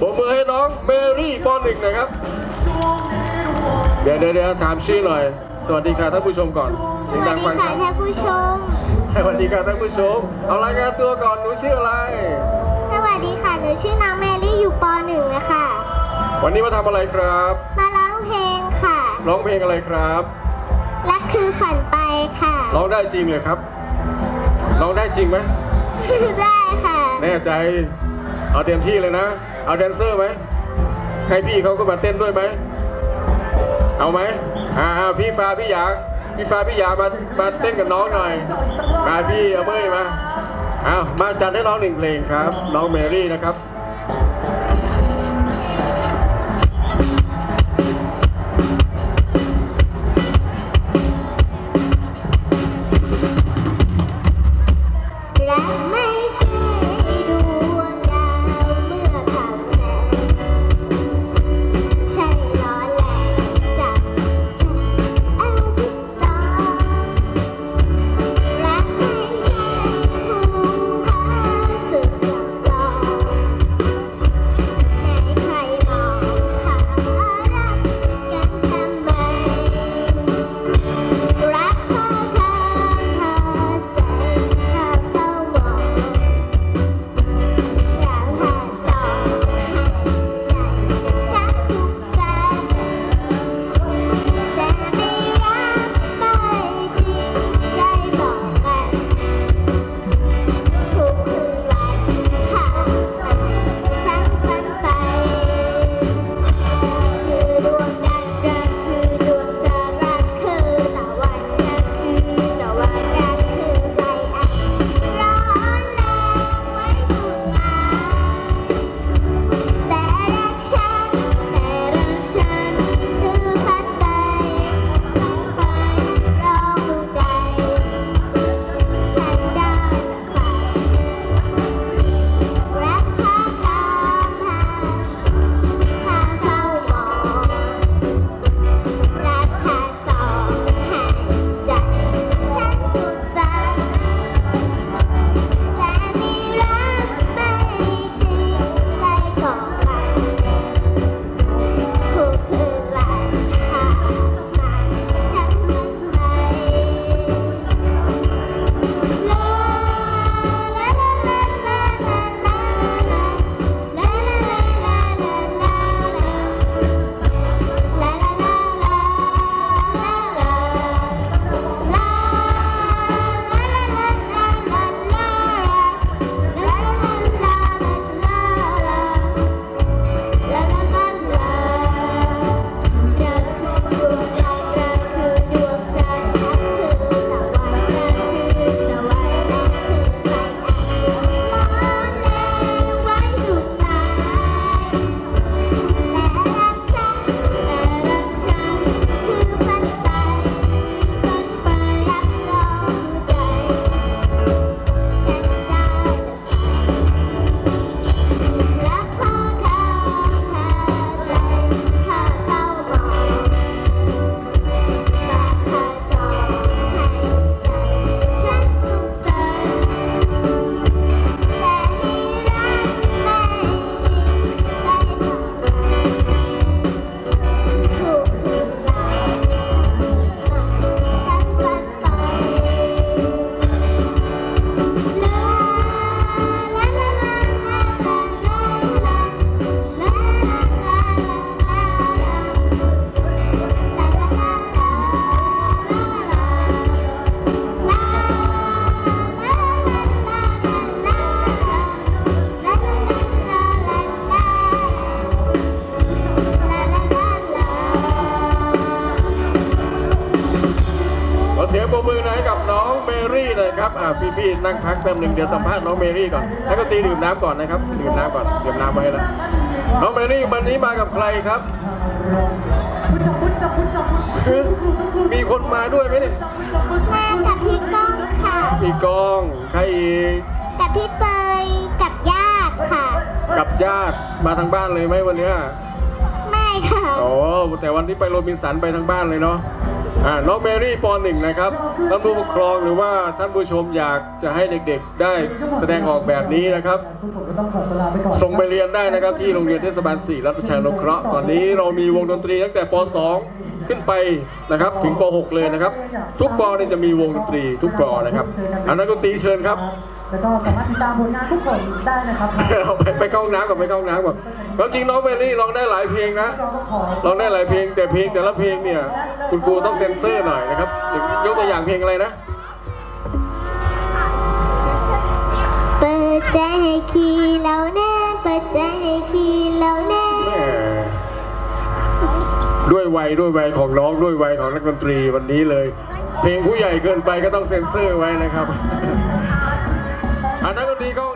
ผมมือให้น้องเมรี่ปหนึ่งหน่อยครับ เดี๋ยวเดี๋ยวถามชื่อหน่อย สวัสดีค่ะท่านผู้ชมก่อนสวัสดีค่ะท่านผู้ชม สวัสดีค่ะท่านผู้ชม เอารายงานตัวก่อนหนูชื่ออะไร สวัสดีค่ะ หนูชื่อน้องเมลี่อยู่ป .1 นึ่งเละคะ วันนี้มาทำอะไรครับ มาร้องเพลงค่ะ ร้องเพลงอะไรครับ รักคือฝันไปค่ะ ร้องได้จริงเลยครับ ร้องได้จริงไหม ได้ค่ะ แน่ใจ เอาเต็มที่เลยนะ เอาแดนเซอร์ไหมใครพี่เขาก็มาเต้นด้วยไหม เอาไหมอ่าพี่ฟ้าพี่หยาพี่ฟ้าพี่หยามามาเต้นกับน้องหน่อย มาพี่เอาเมยมาเอามาจัดให้น้องหนึ่งเพลงครับ น้องเมรี่นะครับ เสียงปรบมือหน่อยให้กับน้องเมรี่หน่อยครับอ่าพี่พี่ๆนั่งพักแป๊บหนึ่งเดี๋ยวสัมภาษณ์น้องเมรี่ก่อนแล้วก็ตีดื่มน้ำก่อนนะครับดื่มน้ำก่อนเตรียมน้ำไว้ให้แล้วน้องเมรี่วันนี้มากับใครครับมีคนมาด้วยไหมเนี่ยมากับพี่ก้องค่ะ พี่กองใครอีกกับพี่เตยกับญาติค่ะ กับญาติมาทางบ้านเลยไหมวันเนี้ยไม่ค่ะ โอ้แต่วันนี้ไปโรบินสันไปทางบ้านเลยเนาะ อ่าน้องเมรี่ปหนึ่งนะครับท่านผู้ปกครองหรือว่าท่านผู้ชมอยากจะให้เด็กๆ ได้แสดงออกแบบนี้นะครับ ผมก็ต้องขอตวลาไปก่อนส่งไปเรียนได้นะครับที่โรงเรียนเทศบาล4รัฐประชานุเคราะห์ตอนนี้เรามีวงดนตรีตั้งแต่ป .2 ขึ้นไปนะครับถึงป .6 เลยนะครับ ทุกปเนี่ยจะมีวงดนตรีทุกปนะครับอันนั้นกดนตรีเชิญครับ แล้วก็สามารถติดตามผลงานทุกคนได้นะครับเราไปไปเข้าห้องน้ำก่อนไปเข้าห้องน้ำก่อนความจริงน้องเมรี่ร้องได้หลายเพลงนะเราก็ขอร้องได้หลายเพลงแต่เพลงแต่ละเพลงเนี่ยคุณครูต้องเซ็นเซอร์หน่อยนะครับยกตัวอย่างเพลงอะไรนะ เปิดใจให้ขี่เราแน่เปิดใจให้ขี่เราแน่แม่ด้วยวัยด้วยวัยของน้องด้วยวัยของนักดนตรีวันนี้เลย เพลงผู้ใหญ่เกินไปก็ต้องเซ็นเซอร์ไว้นะครับอะ นักดนตรีเขา